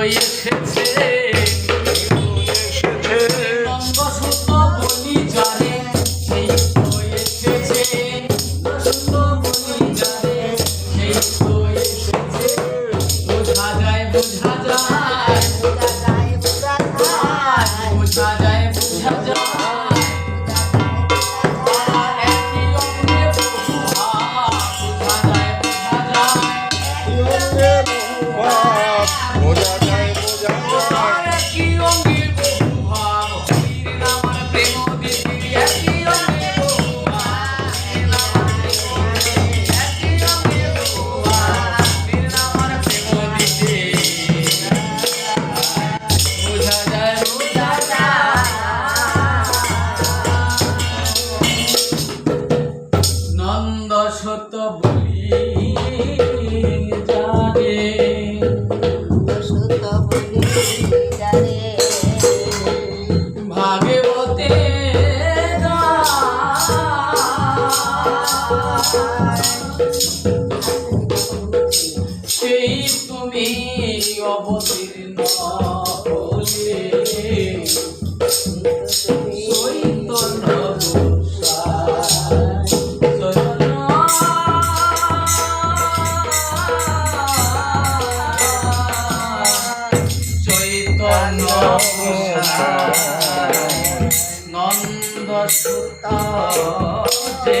Oh yeah. সেই তুমি অবতীর্ণ হলে। চৈতন্য নন্দ সুতা সত্যি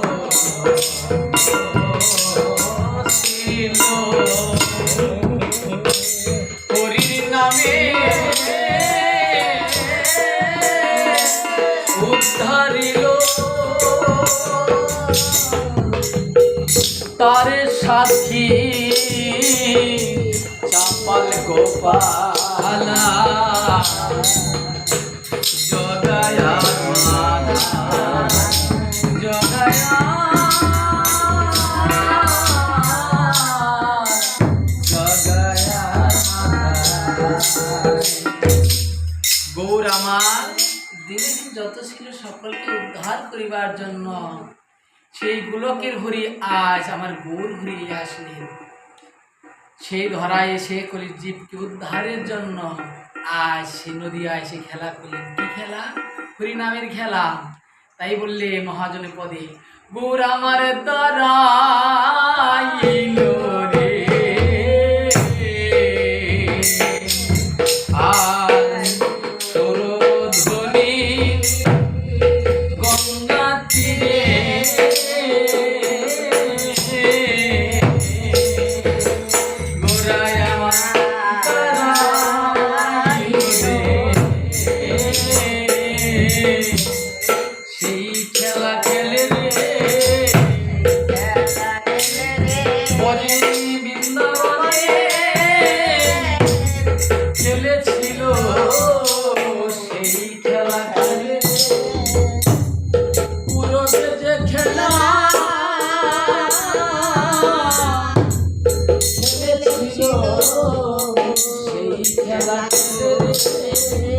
তার সাথী চাপাল গোপালা জগায়া দিনে যত ছিল সকলকে উদ্ধার করিবার জন্য সেই গোলকের হরি আজ আমার গোল ঘুরিয়ে আসলেন সেই ধরায় এসে কলির জীবকে উদ্ধারের জন্য আজ সে নদীয়া এসে খেলা করলেন। কি খেলা? হরি নামের খেলা। তাই বললে মহাজনে পদে গৌর আমার দাঁড়াইল সেই খেলা খেলে রে। খেলেছিল সেই খেলা খেলে পুরোতে যে খেলা খেলেছিল সেই খেলা খেলে